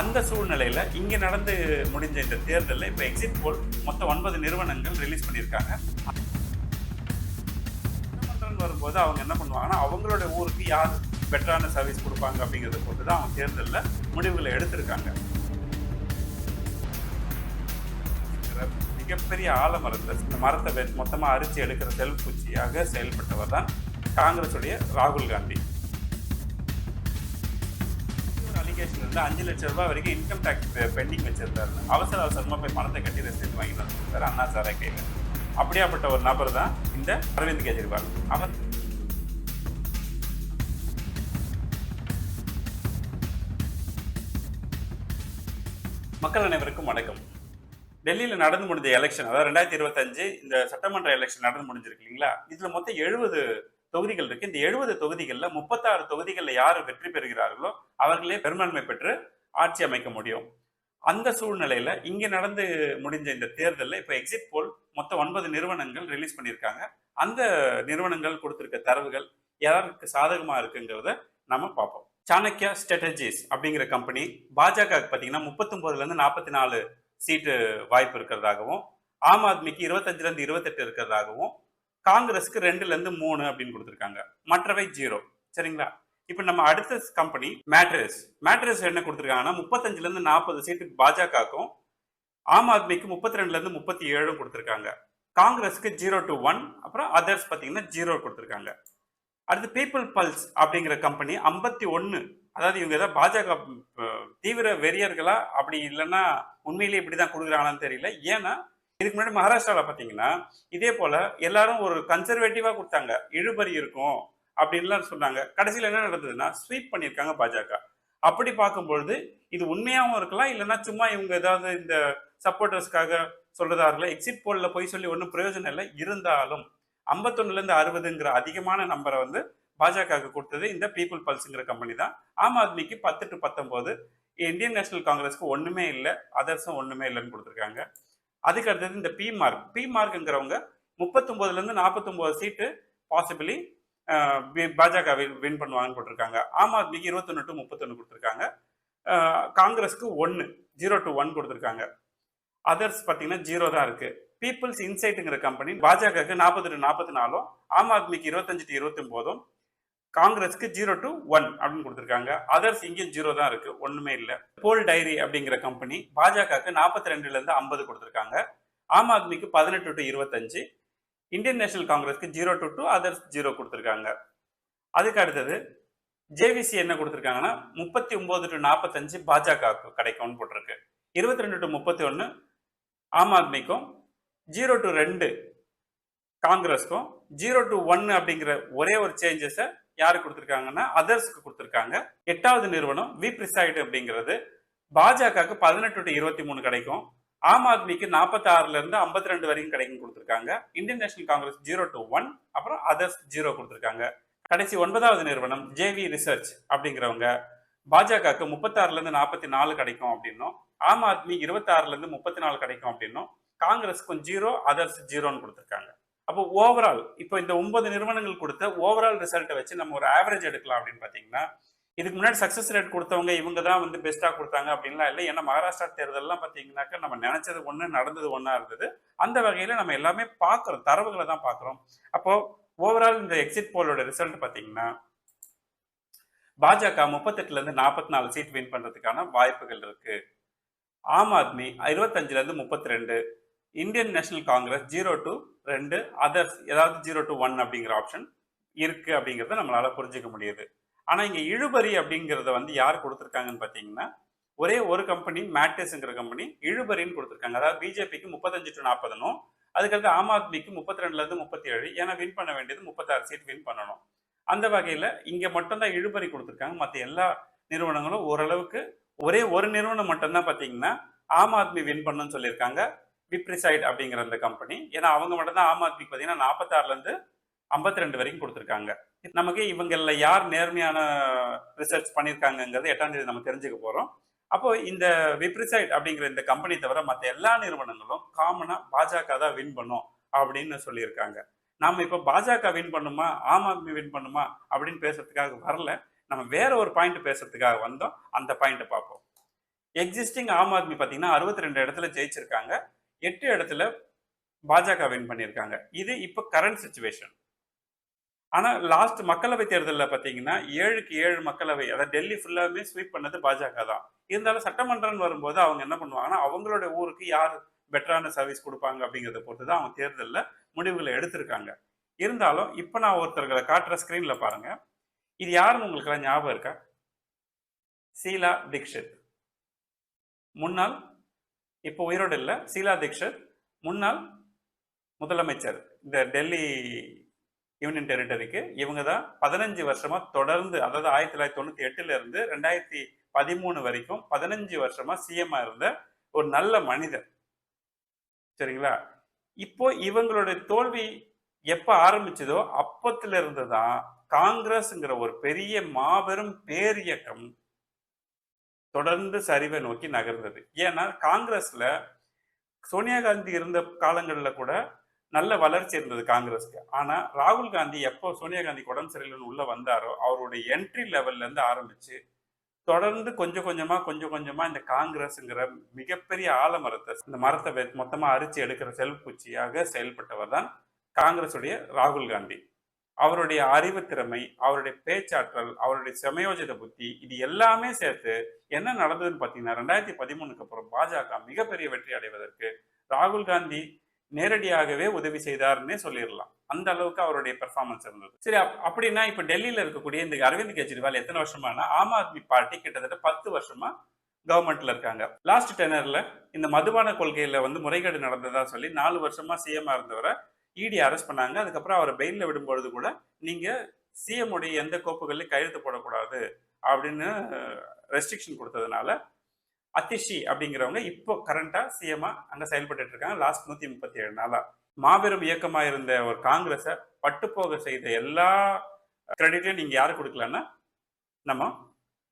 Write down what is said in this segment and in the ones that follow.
அந்த சூழ்நிலையில் இங்கே நடந்து முடிஞ்ச இந்த தேர்தலில் இப்போ எக்ஸிட் போல் மொத்தம் ஒன்பது நிறுவனங்கள் ரிலீஸ் பண்ணியிருக்காங்க. வரும்போது அவங்க என்ன பண்ணுவாங்கன்னா அவங்களோட ஊருக்கு யார் பெட்டரான சர்வீஸ் கொடுப்பாங்க அப்படிங்கிறத பொறுத்து தான் அவங்க தேர்தலில் முடிவுகளை எடுத்திருக்காங்க. மிகப்பெரிய ஆலமரத்தில் இந்த மரத்தை மொத்தமாக அரிச்சு எடுக்கிற செல்பூச்சியாக செயல்பட்டவர் தான் காங்கிரஸுடைய ராகுல் காந்தி. அப்ளிகேஷன் வந்து அஞ்சு லட்சம் ரூபாய் வரைக்கும் இன்கம் டேக்ஸ் பெண்டிங் வச்சிருந்தாரு அவசர அவசரமா போய் பணத்தை கட்டி ரெசிப்ட் வாங்கி வந்துருக்காரு அண்ணா சாரா கையில். அப்படியாப்பட்ட ஒரு நபர் தான் இந்த அரவிந்த் கெஜ்ரிவால். அவர் மக்கள் அனைவருக்கும் வணக்கம். டெல்லியில் நடந்து முடிஞ்ச எலெக்ஷன் அதாவது ரெண்டாயிரத்தி இருபத்தஞ்சு இந்த சட்டமன்ற எலெக்ஷன் நடந்து முடிஞ்சிருக்கு இல்லைங்களா? இதுல மொத்தம் எழுபது தொகுதிகள் இருக்கு. இந்த எழுபது தொகுதிகளில் முப்பத்தாறு தொகுதிகளில் யார் வெற்றி பெறுகிறார்களோ அவர்களே பெரும்பான்மை பெற்று ஆட்சி அமைக்க முடியும். அந்த சூழ்நிலையில இங்கே நடந்து முடிஞ்ச இந்த தேர்தலில் இப்போ எக்ஸிட் போல் மொத்தம் ஒன்பது நிறுவனங்கள் ரிலீஸ் பண்ணியிருக்காங்க. அந்த நிறுவனங்கள் கொடுத்துருக்க தரவுகள் யாருக்கு சாதகமாக இருக்குங்கிறத நம்ம பார்ப்போம். சாணக்யா ஸ்ட்ராட்டஜிஸ் அப்படிங்கிற கம்பெனி பாஜக பார்த்தீங்கன்னா முப்பத்தொம்போதுலேருந்து நாற்பத்தி நாலு சீட்டு வாய்ப்பு இருக்கிறதாகவும் ஆம் ஆத்மிக்கு இருபத்தஞ்சிலேருந்து இருபத்தெட்டு இருக்கிறதாகவும் காங்கிரஸ்க்கு ரெண்டுல இருந்து மூணு அப்படின்னு கொடுத்துருக்காங்க. மற்றவை ஜீரோ. சரிங்களா? இப்போ நம்ம அடுத்த கம்பெனி மேட்ரஸ் மேட்ரஸ் என்ன கொடுத்துருக்காங்கன்னா முப்பத்தஞ்சுல இருந்து நாற்பது சீட்டுக்கு பாஜகவுக்கும் ஆம் ஆத்மிக்கு முப்பத்தி ரெண்டுல இருந்து முப்பத்தி ஏழும் கொடுத்துருக்காங்க. காங்கிரஸ்க்கு ஜீரோ டு ஒன் அப்புறம் அதர்ஸ் பார்த்தீங்கன்னா ஜீரோ கொடுத்துருக்காங்க. அடுத்து பீப்புள் பல்ஸ் அப்படிங்கிற கம்பெனி ஐம்பத்தி ஒன்று அதாவது இவங்க ஏதாவது பாஜக தீவிர வெறியர்களா? அப்படி இல்லைன்னா உண்மையிலேயே இப்படி தான் கொடுக்குறாங்களான்னு தெரியல. ஏன்னா இதுக்கு முன்னாடி மகாராஷ்டிராவில் பார்த்தீங்கன்னா இதே போல எல்லாரும் ஒரு கன்சர்வேட்டிவாக கொடுத்தாங்க. இழுபறி இருக்கும் அப்படின்லாம் சொன்னாங்க. கடைசியில் என்ன நடந்ததுன்னா ஸ்வீப் பண்ணியிருக்காங்க பாஜக. அப்படி பார்க்கும்பொழுது இது உண்மையாகவும் இருக்கலாம் இல்லைன்னா சும்மா இவங்க ஏதாவது இந்த சப்போர்ட்டர்ஸ்க்காக சொல்றதா இருக்கலாம் எக்ஸிட் போலில் போய் சொல்லி ஒன்றும் பிரயோஜனம் இல்லை. இருந்தாலும் ஐம்பத்தொன்னுலேருந்து அறுபதுங்கிற அதிகமான நம்பரை வந்து பாஜகவுக்கு கொடுத்தது இந்த பீப்புள் பல்ஸுங்கிற கம்பெனி தான். ஆம் ஆத்மிக்கு பத்து டு பத்தொம்போது இந்தியன் நேஷனல் காங்கிரஸ்க்கு ஒன்றுமே இல்லை. அதர்ஸும் ஒன்றுமே இல்லைன்னு கொடுத்துருக்காங்க. அதுக்கு அடுத்தது இந்த பி மார்க் பி மார்க்ங்கிறவங்க முப்பத்தொன்பதுல இருந்து சீட்டு பாசிபிளி பாஜக வின் பண்ணுவாங்கன்னு போட்டிருக்காங்க. ஆம் ஆத்மிக்கு இருபத்தொன்னு டு முப்பத்தொன்று கொடுத்துருக்காங்க. காங்கிரஸ்க்கு ஒன்று ஜீரோ டு ஒன் கொடுத்துருக்காங்க. அதர்ஸ் பார்த்தீங்கன்னா ஜீரோ தான் இருக்குது பீப்புள்ஸ் இன்சைட்டுங்கிற கம்பெனி பாஜகவுக்கு நாற்பது டு நாற்பத்தி நாலும் ஆம் ஆத்மிக்கு இருபத்தஞ்சு டு இருபத்தி காங்கிரஸ்க்கு ஜீரோ டு ஒன் அப்படின்னு கொடுத்துருக்காங்க. அதர்ஸ் இங்கே ஜீரோ தான் இருக்கு. ஒன்றுமே இல்லை. போல் டைரி அப்படிங்கிற கம்பெனி பாஜகவுக்கு நாற்பத்தி ரெண்டுலேருந்து ஐம்பது கொடுத்துருக்காங்க. ஆம் ஆத்மிக்கு பதினெட்டு டு இருபத்தஞ்சு. இந்தியன் நேஷனல் காங்கிரஸ்க்கு zero to two others zero கொடுத்துருக்காங்க. அதுக்கு அடுத்தது ஜேவிசி என்ன கொடுத்துருக்காங்கன்னா முப்பத்தி ஒம்பது டு நாற்பத்தஞ்சு பாஜகவுக்கு கிடைக்கும்னு போட்டிருக்கு. இருபத்தி ரெண்டு டு முப்பத்தி ஒன்று ஆம் ஆத்மிக்கும் ஜீரோ டு ரெண்டு காங்கிரஸ்க்கும் ஜீரோ டு ஒன்று அப்படிங்கிற ஒரே ஒரு சேஞ்சஸை யாரு கொடுத்துருக்காங்கன்னா அதர்ஸ்க்கு கொடுத்துருக்காங்க. எட்டாவது நிறுவனம் வி பிரிசைடு அப்படிங்கிறது. பாஜகவுக்கு பதினெட்டு டு இருபத்தி மூணு கிடைக்கும். ஆம் ஆத்மிக்கு நாற்பத்தி ஆறுல இருந்து ஐம்பத்தி ரெண்டு வரைக்கும் கிடைக்கும் கொடுத்துருக்காங்க. Indian national Congress zero to one அப்புறம் அதர்ஸ் ஜீரோ கொடுத்துருக்காங்க. கடைசி ஒன்பதாவது நிறுவனம் ஜேவி ரிசர்ச் அப்படிங்கிறவங்க. பாஜகவுக்கு முப்பத்தாறுல இருந்து நாற்பத்தி நாலு கிடைக்கும் அப்படின்னும். ஆம் ஆத்மி இருபத்தாறுல இருந்து முப்பத்தி நாலு கிடைக்கும் அப்படின்னும். காங்கிரஸ்க்கும் ஜீரோ அதர்ஸ் ஜீரோன்னு கொடுத்துருக்காங்க. அப்போ ஓவரால் இப்போ இந்த ஒன்பது நிறுவனங்கள் கொடுத்த ஓவரால் ரிசல்ட்டை வச்சு நம்ம ஒரு ஆவரேஜ் எடுக்கலாம் அப்படின்னு பார்த்தீங்கன்னா இதுக்கு முன்னாடி சக்ஸஸ் ரேட் கொடுத்தவங்க இவங்க தான் வந்து பெஸ்ட்டாக கொடுத்தாங்க அப்படின்லாம் இல்லை. ஏன்னா மகாராஷ்டிரா தேர்தலெலாம் பார்த்தீங்கன்னாக்கா நம்ம நினச்சது ஒன்று நடந்தது ஒன்றா இருந்தது. அந்த வகையில் நம்ம எல்லாமே பார்க்குறோம் தரவுகளை தான் பார்க்குறோம் அப்போது ஓவரால் இந்த எக்ஸிட் போலோட ரிசல்ட் பார்த்தீங்கன்னா பாஜக முப்பத்தெட்டுலேருந்து நாற்பத்தி நாலு சீட் வின் பண்ணுறதுக்கான வாய்ப்புகள் இருக்குது ஆம் ஆத்மி இருபத்தஞ்சுலேருந்து முப்பத்தி ரெண்டு Indian national Congress zero to ரெண்டு அதர்ஸ் ஏதாவது ஜீரோ டு ஒன் அப்படிங்கிற ஆப்ஷன் இருக்கு அப்படிங்கிறத நம்மளால புரிஞ்சுக்க முடியுது. ஆனா இங்க இழுபறி அப்படிங்கிறத வந்து யார் கொடுத்துருக்காங்கன்னு பார்த்தீங்கன்னா ஒரே ஒரு கம்பெனி மேட்டஸ்ங்கிற கம்பெனி இழுபறின்னு கொடுத்துருக்காங்க. அதாவது பிஜேபிக்கு முப்பத்தஞ்சு டு நாற்பதுனும் அதுக்கடுத்து ஆம் ஆத்மிக்கு முப்பத்தி ரெண்டுல இருந்து முப்பத்தி ஏழு ஏன்னா வின் பண்ண வேண்டியது முப்பத்தாறு சீட் வின் பண்ணணும். அந்த வகையில இங்க மட்டும்தான் இழுபறி கொடுத்துருக்காங்க. மற்ற எல்லா நிறுவனங்களும் ஓரளவுக்கு ஒரே ஒரு நிறுவனம் மட்டும்தான் பார்த்தீங்கன்னா ஆம் ஆத்மி வின் பண்ணுன்னு சொல்லியிருக்காங்க. விப்ரிசைட் அப்படிங்கிற அந்த கம்பெனி ஏன்னா அவங்க மட்டும் தான் ஆம் ஆத்மிக்கு பார்த்தீங்கன்னா நாற்பத்தாறுல இருந்து ஐம்பத்தி ரெண்டு வரைக்கும் கொடுத்துருக்காங்க. நமக்கு இவங்களில் யார் நேர்மையான ரிசர்ச் பண்ணியிருக்காங்கங்கிறது எட்டாம் தேதி நம்ம தெரிஞ்சுக்க போகிறோம் அப்போ இந்த விப்ரிசைட் அப்படிங்கிற இந்த கம்பெனி தவிர மற்ற எல்லா நிறுவனங்களும் காமனாக பாஜக தான் வின் பண்ணும் அப்படின்னு சொல்லியிருக்காங்க. நாம இப்போ பாஜக வின் பண்ணுமா? ஆம் ஆத்மி வின் பண்ணுமா? அப்படின்னு பேசுறதுக்காக வரல. நம்ம வேற ஒரு பாயிண்ட் பேசுறதுக்காக வந்தோம். அந்த பாயிண்ட்டை பார்ப்போம். எக்ஸிஸ்டிங் ஆம் ஆத்மி பார்த்தீங்கன்னா அறுபத்தி ரெண்டு இடத்துல ஜெயிச்சிருக்காங்க. எட்டு இடத்துல பாஜக வின் பண்ணியிருக்காங்க. இது இப்போ கரண்ட் சுச்சுவேஷன் ஆனால் லாஸ்ட் மக்களவை தேர்தலில் பார்த்தீங்கன்னா ஏழுக்கு ஏழு மக்களவை அதாவது டெல்லி ஃபுல்லாகவே ஸ்வீப் பண்ணது பாஜக தான். இருந்தாலும் சட்டமன்றம் வரும்போது அவங்க என்ன பண்ணுவாங்கன்னா அவங்களோட ஊருக்கு யார் பெட்டரான சர்வீஸ் கொடுப்பாங்க அப்படிங்கிறத பொறுத்து தான் அவங்க தேர்தலில் முடிவுகளை எடுத்திருக்காங்க. இருந்தாலும் இப்போ நான் ஒருத்தர்களை காட்டுற ஸ்க்ரீனில் பாருங்க. இது யாருன்னு உங்களுக்குலாம் ஞாபகம் இருக்கா? சீலா தீக்ஷித். முன்னாள் இப்போ உயிரோடு இல்லை. சீலா தீக்ஷித் முன்னாள் முதலமைச்சர் இந்த டெல்லி யூனியன் டெரிட்டரிக்கு. இவங்க தான் பதினஞ்சு வருஷமா தொடர்ந்து அதாவது ஆயிரத்தி தொள்ளாயிரத்தி தொண்ணூத்தி எட்டுல இருந்து ரெண்டாயிரத்தி பதிமூணு வரைக்கும் பதினஞ்சு வருஷமா சிஎம்மா இருந்த ஒரு நல்ல மனிதர். சரிங்களா? இப்போ இவங்களுடைய தோல்வி எப்ப ஆரம்பிச்சதோ அப்பத்துல இருந்து தான் காங்கிரஸ்ங்கிற ஒரு பெரிய மாபெரும் பேரியக்கம் தொடர்ந்து சரிவை நோக்கி நகர்ந்தது. ஏன்னா காங்கிரஸ்ல சோனியா காந்தி இருந்த காலங்களில் கூட நல்ல வளர்ச்சி இருந்தது காங்கிரஸ்க்கு. ஆனா ராகுல் காந்தி எப்போ சோனியா காந்தி உடம்பு சரியில்லைன்னு உள்ள வந்தாரோ அவருடைய என்ட்ரி லெவல்ல இருந்து ஆரம்பிச்சு தொடர்ந்து கொஞ்சம் கொஞ்சமா கொஞ்சம் கொஞ்சமா இந்த காங்கிரஸ்ங்கிற மிகப்பெரிய ஆலமரத்தை இந்த மரத்தை மொத்தமாக மொத்தமா அரிச்சு எடுக்கிற செல்பூச்சியாக செயல்பட்டவர் தான் காங்கிரஸுடைய ராகுல் காந்தி. அவருடைய அறிவு திறமை அவருடைய பேச்சாற்றல் அவருடைய சமயோஜித புத்தி இது எல்லாமே சேர்த்து என்ன நடந்ததுன்னு பார்த்தீங்கன்னா ரெண்டாயிரத்தி பதிமூணுக்கு அப்புறம் பாஜக மிகப்பெரிய வெற்றி அடைவதற்கு ராகுல் காந்தி நேரடியாகவே உதவி செய்தார்னே சொல்லிடலாம். அந்த அளவுக்கு அவருடைய பெர்ஃபார்மன்ஸ் இருந்தது. சரி அப்படின்னா இப்போ டெல்லியில் இருக்கக்கூடிய இந்த அரவிந்த் கெஜ்ரிவால் எத்தனை வருஷமானா ஆம் ஆத்மி பார்ட்டி கிட்டத்தட்ட பத்து வருஷமா கவர்மெண்ட்ல இருக்காங்க. லாஸ்ட் டெனர்ல இந்த மதுபான கொள்கையில வந்து முறைகேடு நடந்ததா சொல்லி நாலு வருஷமா சிஎம் இருந்தவரை இடி அரெஸ்ட் பண்ணாங்க. அதுக்கப்புறம் அவரை பெயிலில் விடும்பொழுது கூட நீங்கள் சிஎம்முடைய எந்த கோப்புகள்லையும் கையெழுத்து போடக்கூடாது அப்படின்னு ரெஸ்ட்ரிக்ஷன் கொடுத்ததுனால அத்திஷி அப்படிங்கிறவங்க இப்போ கரண்டாக சிஎம்ஆ அங்கே செயல்பட்டு இருக்காங்க. லாஸ்ட் நூற்றி முப்பத்தி ஏழு நாளாக மாபெரும் இயக்கமாக இருந்த ஒரு காங்கிரஸை பட்டுப்போக செய்த எல்லா கிரெடிட்டையும் நீங்கள் யாரும் கொடுக்கலன்னா நம்ம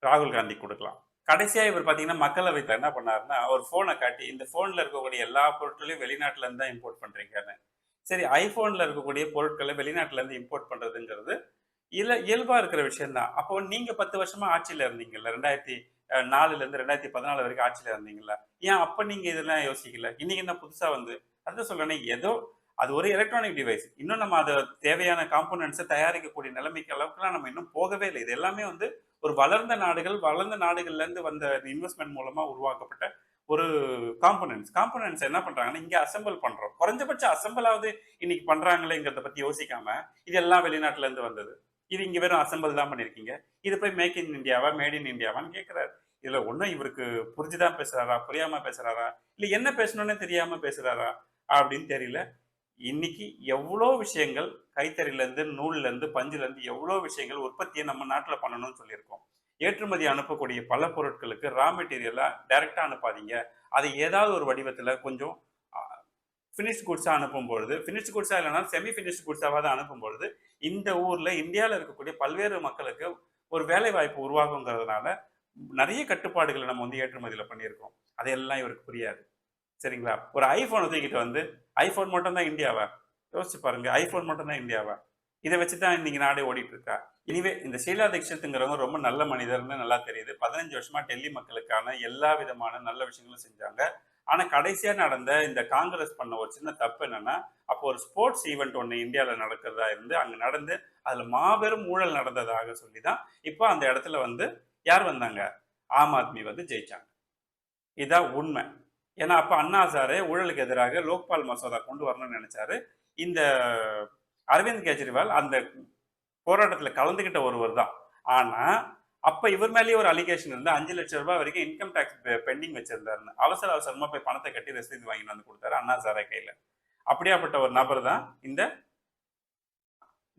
ராகுல் காந்தி கொடுக்கலாம். கடைசியாக இவர் பார்த்தீங்கன்னா மக்களவையில் என்ன பண்ணாருன்னா ஒரு ஃபோனை காட்டி இந்த ஃபோனில் இருக்கக்கூடிய எல்லா பொருட்களையும் வெளிநாட்டிலேருந்து தான் இம்போர்ட் பண்ணுறீங்கன்னு சரி ஐபோன்ல இருக்கக்கூடிய பொருட்களை வெளிநாட்டுல இருந்து இம்போர்ட் பண்றதுங்கிறது இல்ல இயல்பா இருக்கிற விஷயம்தான். அப்போ நீங்க பத்து வருஷமா ஆட்சியில இருந்தீங்கல்ல ரெண்டாயிரத்தி நாலுலேருந்து நாலுல இருந்து ரெண்டாயிரத்தி பதினாலு வரைக்கும் ஆட்சியில இருந்தீங்கல்ல ஏன் அப்ப நீங்க இதெல்லாம் யோசிக்கல? இன்னைக்கு என்ன புதுசா வந்து அதான் சொல்லணும் ஏதோ அது ஒரு எலக்ட்ரானிக் டிவைஸ் இன்னும் நம்ம அதை தேவையான காம்போனன்ட்ஸை தயாரிக்கக்கூடிய நிலைமைக்கு அளவுக்குலாம் நம்ம இன்னும் போகவே இல்லை. இது எல்லாமே வந்து ஒரு வளர்ந்த நாடுகள் வளர்ந்த நாடுகள்ல இருந்து வந்த இன்வெஸ்ட்மெண்ட் மூலமா உருவாக்கப்பட்ட ஒரு காம்போனன்ட்ஸ் காம்பனன்ஸ் என்ன பண்றாங்கன்னா இங்க அசெம்பிள் பண்றோம். குறைஞ்சபட்சம் அசம்பிளாவது இன்னைக்கு பண்றாங்களேங்கிறத பத்தி யோசிக்காம இது எல்லாம் வெளிநாட்டுல இருந்து வந்தது. இது இங்க வெறும் அசெம்பிள் தான் பண்ணிருக்கீங்க. இது போய் மேக் இன் இந்தியாவா மேட் இன் இந்தியாவான்னு கேட்கிறாரு இதுல ஒன்றும் இவருக்கு புரிஞ்சுதான் பேசுறாரா புரியாம பேசுறாரா இல்ல என்ன பேசணும்னு தெரியாம பேசுறாரா அப்படின்னு தெரியல. இன்னைக்கு எவ்வளோ விஷயங்கள் கைத்தறியில இருந்து நூல்ல இருந்து பஞ்சுல இருந்து எவ்வளோ விஷயங்கள் உற்பத்தியை நம்ம நாட்டில் பண்ணணும்னு சொல்லியிருக்கோம். ஏற்றுமதி அனுப்பக்கூடிய பல பொருட்களுக்கு ரா மெட்டீரியலாக டைரெக்டாக அனுப்பாதீங்க. அதை ஏதாவது ஒரு வடிவத்தில் கொஞ்சம் ஃபினிஷ் குட்ஸாக அனுப்பும்பொழுது ஃபினிஷ் குட்ஸாக இல்லைனா செமி ஃபினிஷ் குட்ஸாவது அனுப்பும்பொழுது இந்த ஊரில் இந்தியாவில் இருக்கக்கூடிய பல்வேறு மக்களுக்கு ஒரு வேலை வாய்ப்பு உருவாகுங்கிறதுனால நிறைய கட்டுப்பாடுகளை நம்ம வந்து ஏற்றுமதியில் பண்ணியிருக்கோம். அதையெல்லாம் இவருக்கு புரியாது. சரிங்களா? ஒரு ஐஃபோனை தூக்கிட்டு வந்து ஐஃபோன் மட்டும்தான் இந்தியாவா? யோசிச்சு பாருங்க ஐஃபோன் மட்டும்தான் இந்தியாவா? இதை வச்சு தான் இன்னைக்கு நாடே ஓடிட்டு இருக்கா இனிவே இந்த ஷீலா தீட்சித்துங்கிறவங்க ரொம்ப நல்ல மனிதர்னு நல்லா தெரியுது. பதினஞ்சு வருஷமா டெல்லி மக்களுக்கான எல்லா விதமான நல்ல விஷயங்களும் செஞ்சாங்க. ஆனா கடைசியா நடந்த இந்த காங்கிரஸ் பண்ண ஒரு சின்ன தப்பு என்னன்னா அப்போ ஒரு ஸ்போர்ட்ஸ் ஈவெண்ட் ஒன்று இந்தியாவில் நடக்கிறதா இருந்து அங்கே நடந்து அதுல மாபெரும் ஊழல் நடந்ததாக சொல்லி தான் இப்போ அந்த இடத்துல வந்து யார் வந்தாங்க? ஆம் ஆத்மி வந்து ஜெயிச்சாங்க. இதான் உண்மை. ஏன்னா அப்போ அண்ணா சாரே ஊழலுக்கு எதிராக லோக்பால் மசோதா கொண்டு வரணும்னு நினைச்சாரு. இந்த அரவிந்த் கெஜ்ரிவால் அந்த போராட்டத்தில் கலந்துக்கிட்ட ஒருவர் தான். ஆனா அப்போ இவர் மேலேயே ஒரு அலிகேஷன் இருந்து அஞ்சு லட்சம் ரூபாய் வரைக்கும் இன்கம் டேக்ஸ் பெண்டிங் வச்சிருந்தாருன்னு அவசர அவசரமாக போய் பணத்தை கட்டி ரசீது வாங்கிட்டு வந்து கொடுத்தாரு அண்ணா சாரே கையில். அப்படியாப்பட்ட ஒரு நபர் தான் இந்த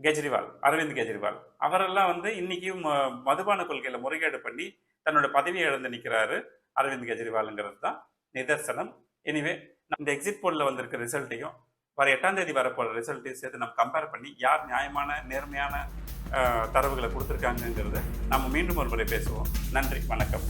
கெஜ்ரிவால் அரவிந்த் கெஜ்ரிவால். அவரெல்லாம் வந்து இன்னைக்கு ம- மதுபான கொள்கையில் முறைகேடு பண்ணி தன்னோட பதவியை இழந்து நிற்கிறாரு அரவிந்த் கெஜ்ரிவாலுங்கிறது தான் நிதர்சனம். எனிவே இந்த எக்ஸிட் போலில் வந்திருக்க ரிசல்ட்டையும் வர எட்டாம் தேதி வரப்போகிற ரிசல்ட்டையும் சேர்த்து நம்ம கம்பேர் பண்ணி யார் நியாயமான நேர்மையான தரவுகளை கொடுத்துருக்காங்கங்கிறத நம்ம மீண்டும் ஒரு முறை பேசுவோம். நன்றி வணக்கம்.